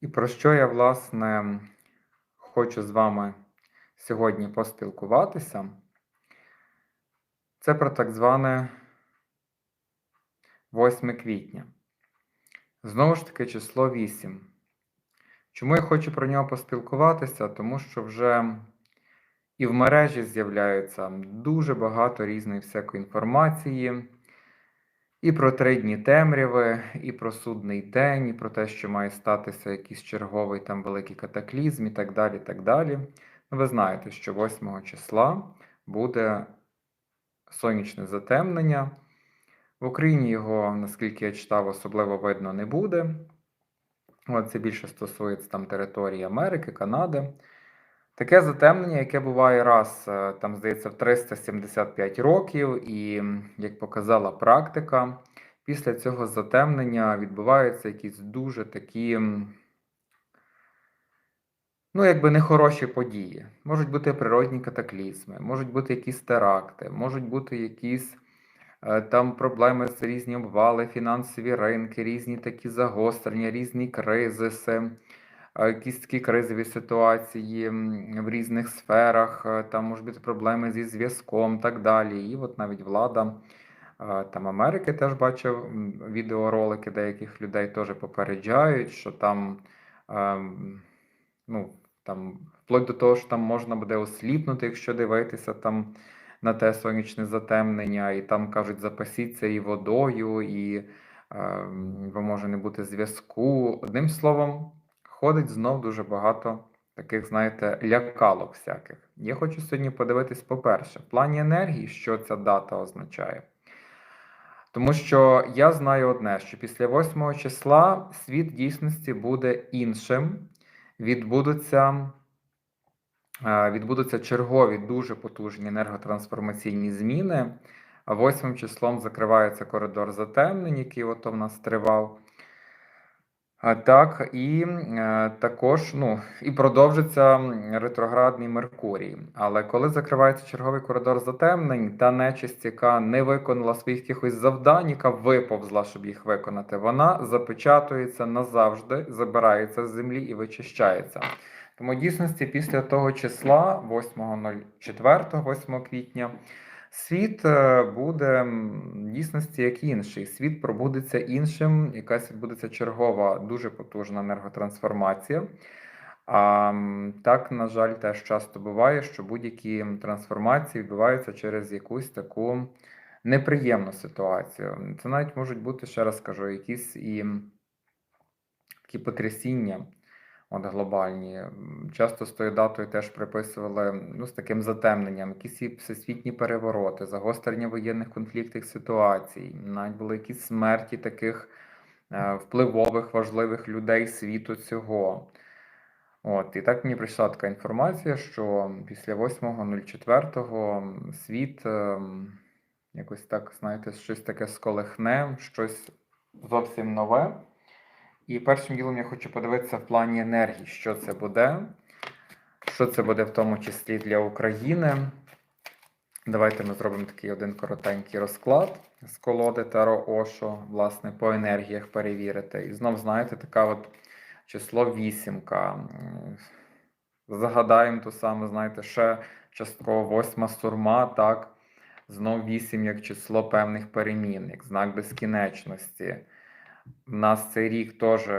І про що я, власне, хочу з вами сьогодні поспілкуватися, це про так зване 8 квітня. Знову ж таки, число 8. Чому я хочу про нього поспілкуватися? Тому що вже і в мережі з'являється дуже багато різної всякої інформації. І про три дні темряви, і про судний день, і про те, що має статися якийсь черговий там великий катаклізм, і так далі. так далі. Ну, ви знаєте, що 8 числа буде сонячне затемнення. В Україні його, наскільки я читав, особливо видно не буде. Це більше стосується там території Америки, Канади. Таке затемнення, яке буває раз, е, там, здається, в 375 років, і, як показала практика, після цього затемнення відбуваються якісь дуже такі, ну, якби нехороші події. Можуть бути природні катаклізми, можуть бути якісь теракти, можуть бути якісь е, там проблеми з різні обвали, фінансові ринки, різні такі загострення, різні кризиси якісь такі кризові ситуації в різних сферах, е, там можуть бути проблеми зі зв'язком так далі. І от навіть влада е, там Америки теж бачив відеоролики деяких людей теж попереджають, що там, ну, там, вплоть до того, що там можна буде осліпнути, якщо дивитися там на те сонячне затемнення, і там кажуть, запасіться і водою, і бо може не бути зв'язку. Одним словом ходить знов дуже багато таких, знаєте, лякалок всяких. Я хочу сьогодні подивитись, по-перше, в плані енергії, що ця дата означає. Тому що я знаю одне, що після 8 числа світ дійсності буде іншим, відбудуться. Е, відбудуться чергові дуже потужні енерготрансформаційні зміни. 8 числом закривається коридор затемнень, який ото в нас тривав. Так, і е, також ну, і продовжиться ретроградний Меркурій. Але коли закривається черговий коридор затемнень, та нечисть, яка не виконала своїх якихось завдань, яка виповзла, щоб їх виконати, вона запечатується назавжди, забирається з землі і вичищається. Тому дійсності після того числа, 8.04, 8 квітня. Світ е, буде дійсності як інший. Світ пробудеться іншим, якась відбудеться чергова, дуже потужна енерготрансформація. А так, на жаль, теж часто буває, що будь-які трансформації відбуваються через якусь таку неприємну ситуацію. Це навіть можуть бути, ще раз кажу, якісь і такі потрясіння от глобальні. Часто з тою датою теж приписували ну, з таким затемненням, якісь всесвітні перевороти, загострення воєнних конфліктних ситуацій, навіть були якісь смерті таких е, впливових, важливих людей світу цього. От, І так мені прийшла така інформація, що після 8.04 світ е, якось так, знаєте, щось таке сколихне, щось зовсім нове. І першим ділом я хочу подивитися в плані енергії, що це буде. Що це буде в тому числі для України. Давайте ми зробимо такий один коротенький розклад з колоди Таро Ошо, власне, по енергіях перевірити. І знов, знаєте, така от число вісімка. Загадаємо ту саме, знаєте, ще частково восьма сурма, так. Знов вісім як число певних перемін, як знак безкінечності. У нас цей рік теж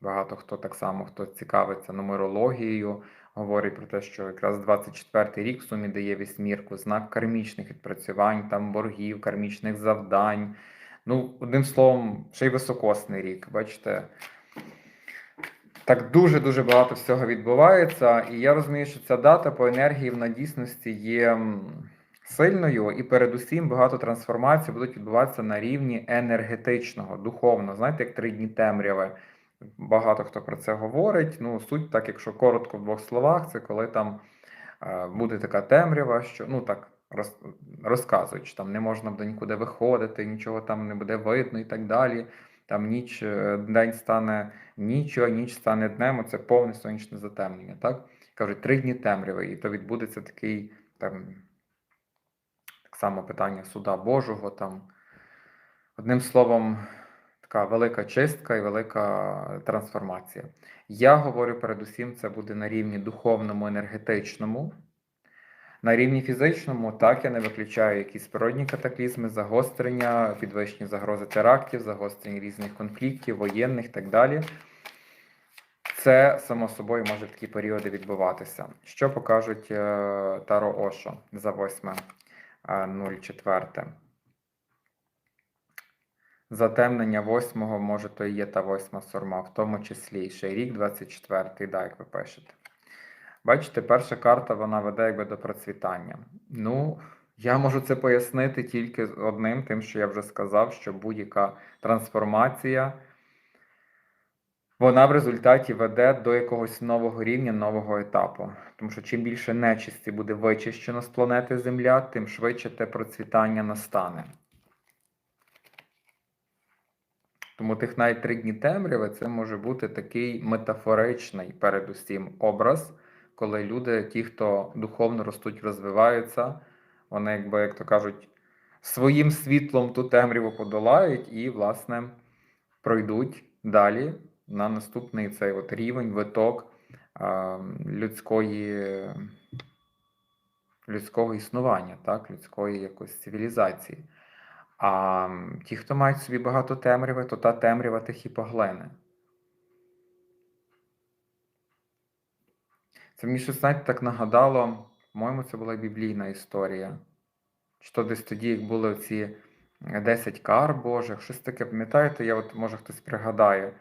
багато хто так само хто цікавиться нумерологією, говорить про те, що якраз 24-й рік в сумі дає вісьмірку, знак кармічних відпрацювань, там боргів, кармічних завдань. Ну, одним словом, ще й високосний рік, бачите. Так дуже-дуже багато всього відбувається. І я розумію, що ця дата по енергії в дійсності є сильною, і передусім багато трансформацій будуть відбуватися на рівні енергетичного, духовного. Знаєте, як три дні темряви. Багато хто про це говорить. Ну, суть, так, якщо коротко в двох словах, це коли там е, буде така темрява, що ну так роз, розказують, що там не можна буде нікуди виходити, нічого там не буде видно і так далі. Там ніч, е, день стане нічого, ніч стане днем, це повне сонячне затемнення. Так кажуть, три дні темряви, і то відбудеться такий там само питання суда Божого там. Одним словом, така велика чистка і велика трансформація. Я говорю передусім, це буде на рівні духовному, енергетичному. На рівні фізичному, так, я не виключаю якісь природні катаклізми, загострення, підвищені загрози терактів, загострення різних конфліктів, воєнних і так далі. Це, само собою, може такі періоди відбуватися. Що покажуть е, Таро Ошо за 8.04? Затемнення 8-го, може, то і є та 8 сурма, в тому числі і ще рік 24-й, да, як ви пишете. Бачите, перша карта вона веде якби до процвітання. Ну, я можу це пояснити тільки одним, тим, що я вже сказав, що будь-яка трансформація, вона в результаті веде до якогось нового рівня, нового етапу. Тому що чим більше нечисті буде вичищено з планети Земля, тим швидше те процвітання настане. Тому тих навіть три дні темряви це може бути такий метафоричний, передусім, образ, коли люди, ті, хто духовно ростуть, розвиваються, вони, якби, як то кажуть, своїм світлом ту темряву подолають і, власне, пройдуть далі на наступний цей от рівень, виток людської, людського існування, так, людської якоїсь цивілізації. А ті, хто мають собі багато темряви, то та темрява тих і поглине. Це мені щось, знаєте, так нагадало, по-моєму, це була біблійна історія. Чи то десь тоді, як були ці 10 кар Божих, щось таке, пам'ятаєте, я от, може хтось пригадає.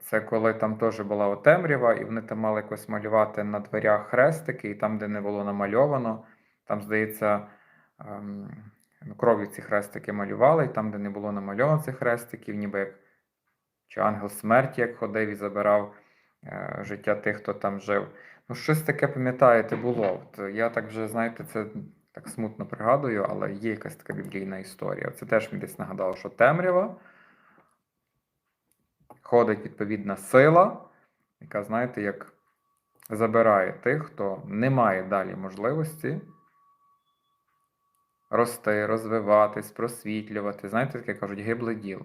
Це коли там теж була от темрява, і вони там мали якось малювати на дверях хрестики, і там, де не було намальовано, там, здається, ем, ну, кров'ю ці хрестики малювали, і там, де не було намальовано цих хрестиків, ніби як чи ангел смерті, як ходив і забирав е, життя тих, хто там жив. Ну, щось таке, пам'ятаєте, було. От я так вже, знаєте, це так смутно пригадую, але є якась така біблійна історія. Це теж мені десь нагадало, що темрява ходить відповідна сила, яка, знаєте, як забирає тих, хто не має далі можливості рости, розвиватись, просвітлювати. Знаєте, таке кажуть, гибле діло.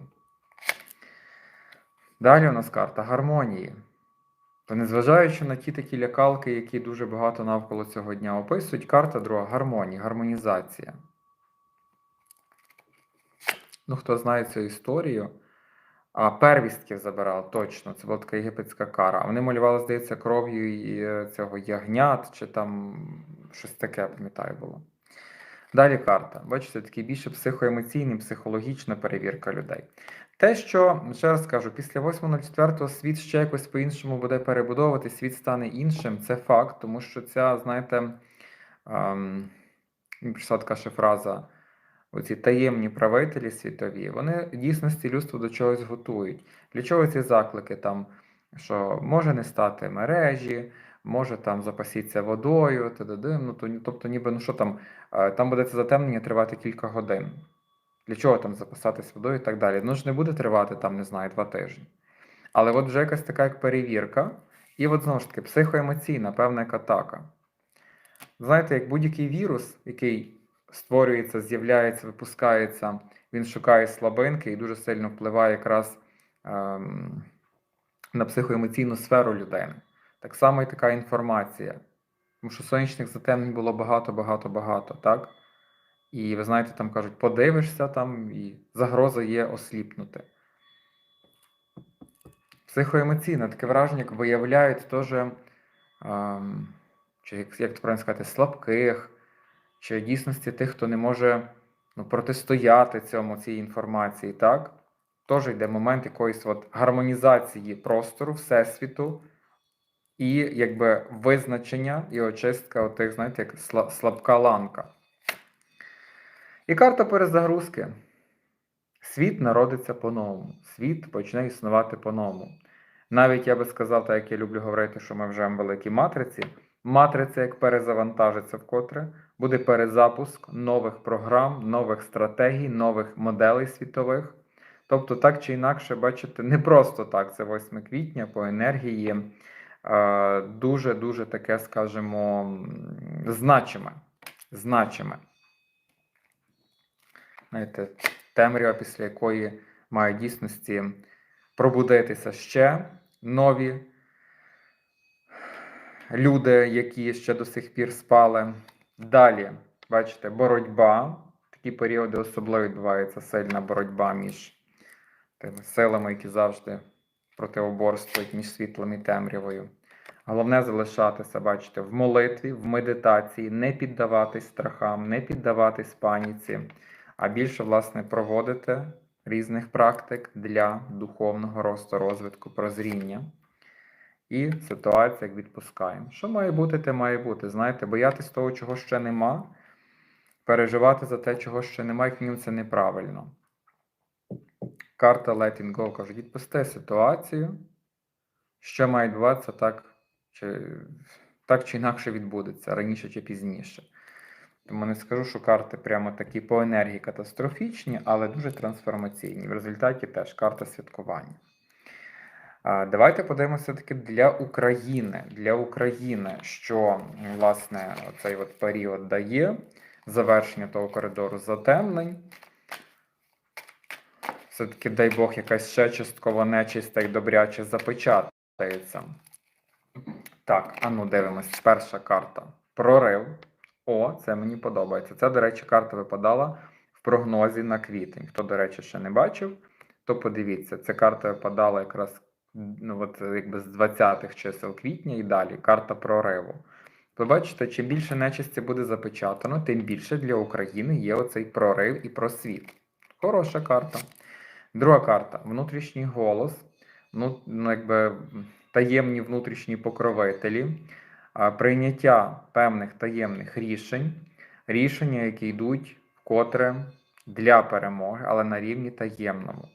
Далі у нас карта гармонії. То незважаючи на ті такі лякалки, які дуже багато навколо цього дня описують, карта друга гармонії, гармонізація. Ну, хто знає цю історію, а первістків забирали точно, це була така єгипетська кара. Вони малювали, здається, кров'ю е, цього ягнят, чи там щось таке, пам'ятаю, було. Далі карта. Бачите, такий більше психоемоційний, психологічна перевірка людей. Те, що, ще раз кажу, після 8.04 світ ще якось по-іншому буде перебудовувати, світ стане іншим, це факт, тому що ця, знаєте, ем, прийшла така ще фраза, оці таємні правителі світові, вони дійсності людство до чогось готують. Для чого ці заклики там, що може не стати мережі, може там запасіться водою. Ну, то, тобто, ніби, ну що там, е, там буде це затемнення тривати кілька годин. Для чого там запасатись водою і так далі? Ну ж не буде тривати там, не знаю, два тижні. Але от вже якась така як перевірка, і от знову ж таки психоемоційна, певна як атака. Знаєте, як будь-який вірус, який створюється, з'являється, випускається, він шукає слабинки і дуже сильно впливає якраз ем, на психоемоційну сферу людини. Так само і така інформація. Тому що сонячних затемнень було багато, багато, багато, так? І ви знаєте, там кажуть, подивишся там, і загроза є осліпнути. Психоемоційно таке враження, як виявляють теж, ем, чи як, як то правильно сказати, слабких, в дійсності тих, хто не може ну, протистояти цьому цій інформації, так? Теж йде момент якоїсь от гармонізації простору, всесвіту, і якби визначення і очистка отих, знаєте, як слабка ланка. І карта перезагрузки. Світ народиться по-новому. Світ почне існувати по-новому. Навіть я би сказав, так як я люблю говорити, що ми вже в великій матриці. Матриця, як перезавантажиться вкотре, буде перезапуск нових програм, нових стратегій, нових моделей світових. Тобто, так чи інакше, бачите, не просто так, це 8 квітня по енергії дуже-дуже таке, скажімо, значиме. значиме. Знаєте, темрява, після якої в дійсності пробудитися ще нові люди, які ще до сих пір спали. Далі, бачите, боротьба. Такі періоди особливо відбувається сильна боротьба між тими силами, які завжди протиоборствують між світлом і темрявою. Головне залишатися, бачите, в молитві, в медитації, не піддаватись страхам, не піддаватись паніці, а більше, власне, проводити різних практик для духовного росту, розвитку, прозріння. І ситуація як відпускаємо. Що має бути, те має бути. Знаєте, боятись того, чого ще нема, переживати за те, чого ще немає, як мінімум, це неправильно. Карта Letting Go каже, відпусти ситуацію, що має відбуватися так чи, так чи інакше відбудеться, раніше чи пізніше. Тому не скажу, що карти прямо такі по енергії катастрофічні, але дуже трансформаційні. В результаті теж карта святкування. Давайте подивимося таки для України. Для України, що власне цей от період дає завершення того коридору затемнень. Все-таки, дай Бог, якась ще частково нечиста і добряче запечатається. Так, а ну дивимось. Перша карта. Прорив. О, це мені подобається. Це, до речі, карта випадала в прогнозі на квітень. Хто, до речі, ще не бачив, то подивіться, ця карта випадала якраз ну, от, якби з 20-х чисел квітня і далі. Карта прориву. Ви бачите, чим більше нечисті буде запечатано, тим більше для України є оцей прорив і просвіт. Хороша карта. Друга карта внутрішній голос. Ну, ну якби таємні внутрішні покровителі, прийняття певних таємних рішень, рішення, які йдуть вкотре для перемоги, але на рівні таємному.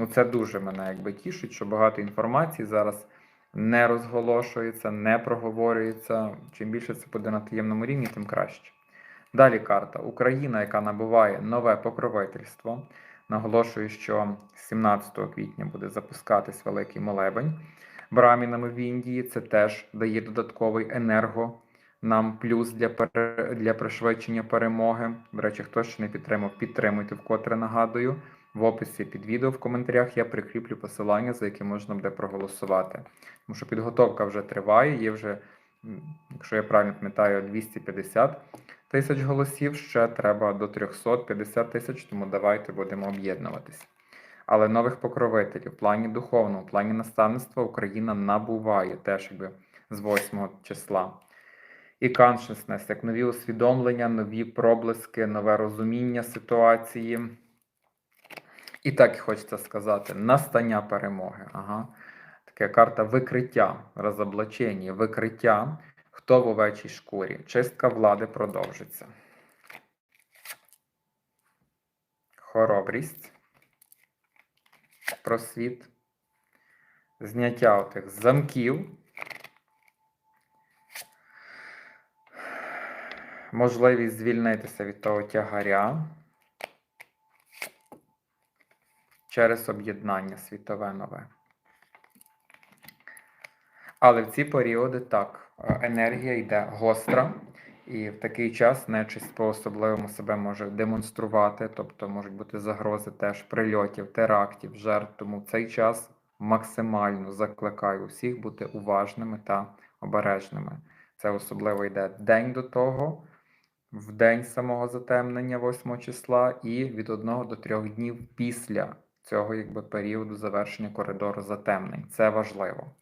Ну, це дуже мене якби тішить, що багато інформації зараз не розголошується, не проговорюється. Чим більше це буде на таємному рівні, тим краще. Далі карта Україна, яка набуває нове покровительство. Наголошую, що 17 квітня буде запускатись великий молебень брамінами в Індії. Це теж дає додатковий енерго нам плюс для для пришвидшення перемоги. До речі, хто ще не підтримав, підтримуйте вкотре нагадую. В описі під відео в коментарях я прикріплю посилання, за яке можна буде проголосувати. Тому що підготовка вже триває, є вже, якщо я правильно пам'ятаю, 250 тисяч голосів. Ще треба до 350 тисяч, тому давайте будемо об'єднуватись. Але нових покровителів в плані духовному, в плані наставництва Україна набуває теж якби з 8 числа. І consciousness, як нові усвідомлення, нові проблиски, нове розуміння ситуації. І так хочеться сказати: настання перемоги. Ага. Така карта викриття, розоблачення, викриття, хто в овечій шкурі. Чистка влади продовжиться. Хоробрість, просвіт, зняття отих замків, можливість звільнитися від того тягаря через об'єднання світове нове. Але в ці періоди так, е, енергія йде гостра, і в такий час нечисть по-особливому себе може демонструвати, тобто можуть бути загрози теж прильотів, терактів, жертв. Тому в цей час максимально закликаю усіх бути уважними та обережними. Це особливо йде день до того, в день самого затемнення 8 числа, і від 1 до 3 днів після цього якби, періоду завершення коридору затемнень. Це важливо.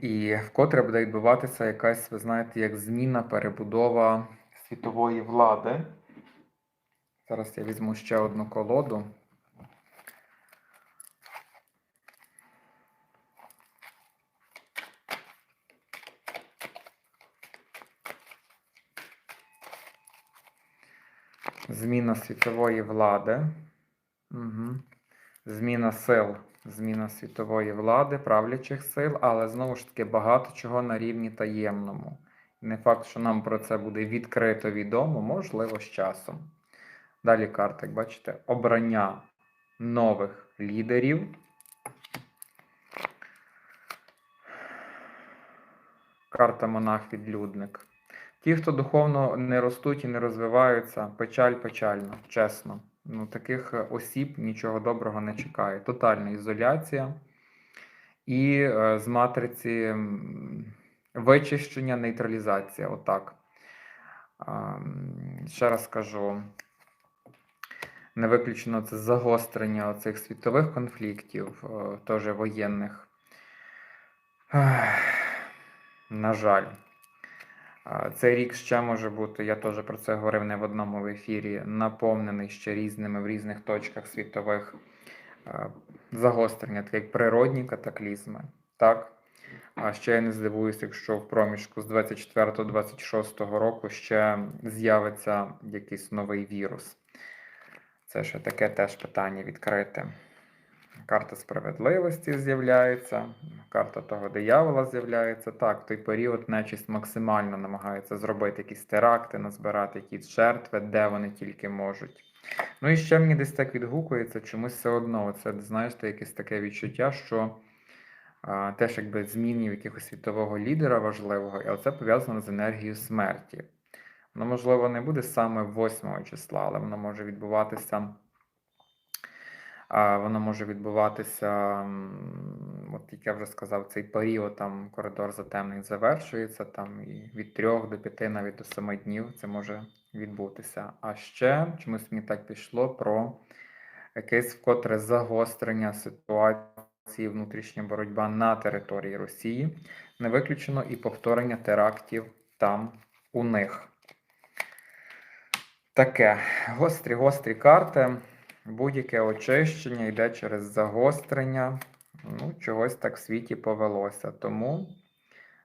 І вкотре буде відбуватися якась, ви знаєте, як зміна, перебудова світової влади. Зараз я візьму ще одну колоду. Зміна світової влади. Угу. Зміна сил. Зміна світової влади, правлячих сил, але знову ж таки багато чого на рівні таємному. Не факт, що нам про це буде відкрито відомо, можливо, з часом. Далі карта, як бачите, обрання нових лідерів. Карта монах-відлюдник. Ті, хто духовно не ростуть і не розвиваються, печаль печально, чесно. Ну, таких е, осіб нічого доброго не чекає. Тотальна ізоляція і е, з матриці вичищення, нейтралізація. Отак. М, Ще раз кажу, не виключено це загострення цих світових конфліктів, е, теж воєнних. На жаль. Цей рік ще може бути, я теж про це говорив не в одному в ефірі, наповнений ще різними в різних точках світових е, загострення, такі як природні катаклізми. Так? А ще я не здивуюся, якщо в проміжку з 24-26 року ще з'явиться якийсь новий вірус. Це ще таке теж питання відкрите. Карта справедливості з'являється, карта того диявола з'являється. Так, в той період нечисть максимально намагається зробити якісь теракти, назбирати якісь жертви, де вони тільки можуть. Ну і ще мені десь так відгукується, чомусь все одно. Це, знаєте, якесь таке відчуття, що теж якби змінів якогось світового лідера важливого, і це пов'язано з енергією смерті. Воно, можливо, не буде саме 8 числа, але воно може відбуватися. Воно може відбуватися, от як я вже сказав, цей період там коридор затемнень завершується, там і від 3 до 5, навіть до 7 днів це може відбутися. А ще чомусь мені так пішло про якесь вкотре загострення ситуації, внутрішня боротьба на території Росії. Не виключено і повторення терактів там у них. Таке гострі, гострі карти. Будь-яке очищення йде через загострення. Ну, чогось так в світі повелося. Тому,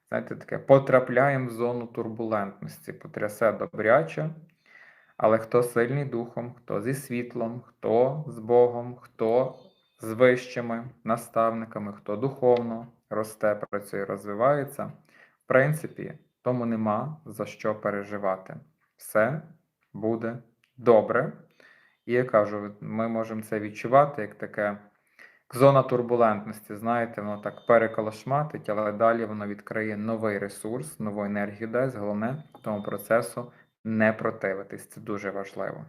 знаєте, таке, потрапляємо в зону турбулентності, потрясе добряче. Але хто сильний духом, хто зі світлом, хто з Богом, хто з вищими наставниками, хто духовно росте, працює, розвивається, в принципі, тому нема за що переживати. Все буде добре. І я кажу, ми можемо це відчувати як таке зона турбулентності. Знаєте, воно так переколошматить, але далі воно відкриє новий ресурс, нову енергію дасть. Головне тому процесу не противитись. Це дуже важливо.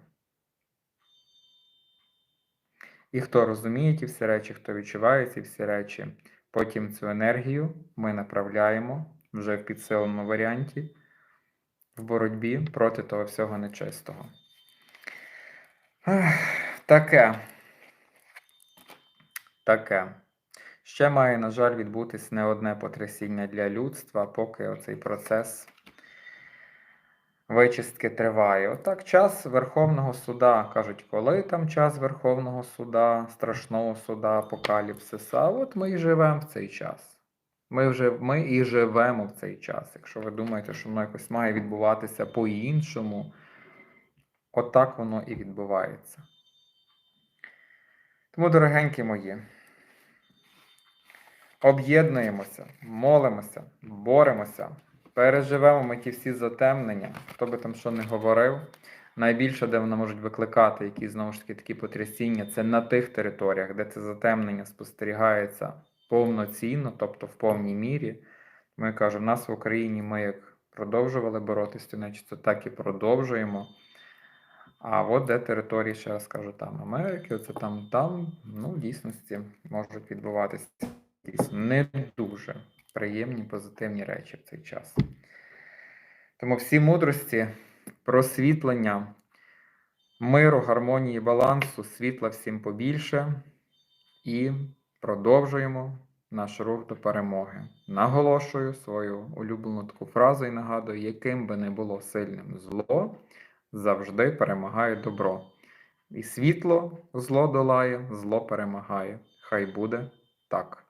І хто розуміє ті всі речі, хто відчуває ці всі речі, потім цю енергію ми направляємо вже в підсиленому варіанті в боротьбі проти того всього нечистого. Таке. Таке. Ще має, на жаль, відбутись не одне потрясіння для людства, поки оцей процес вичистки триває. Отак, час Верховного суда. Кажуть, коли там час Верховного суда, страшного суда, апокаліпсиса. От ми і живемо в цей час. Ми вже ми і живемо в цей час. Якщо ви думаєте, що воно якось має відбуватися по-іншому, отак воно і відбувається. Тому, дорогенькі мої, об'єднуємося, молимося, боремося, переживемо ми ті всі затемнення, хто би там що не говорив. Найбільше, де вони можуть викликати якісь знову ж таки такі потрясіння, це на тих територіях, де це затемнення спостерігається повноцінно, тобто в повній мірі. Ми кажемо, в нас в Україні ми як продовжували боротися, значить, так і продовжуємо. А от де території, ще раз кажу, там Америки, оце там, там, ну, в дійсності можуть відбуватися якісь не дуже приємні, позитивні речі в цей час. Тому всі мудрості, просвітлення, миру, гармонії, балансу, світла всім побільше. І продовжуємо наш рух до перемоги. Наголошую свою улюблену таку фразу і нагадую, яким би не було сильним зло завжди перемагає добро. І світло зло долає, зло перемагає. Хай буде так.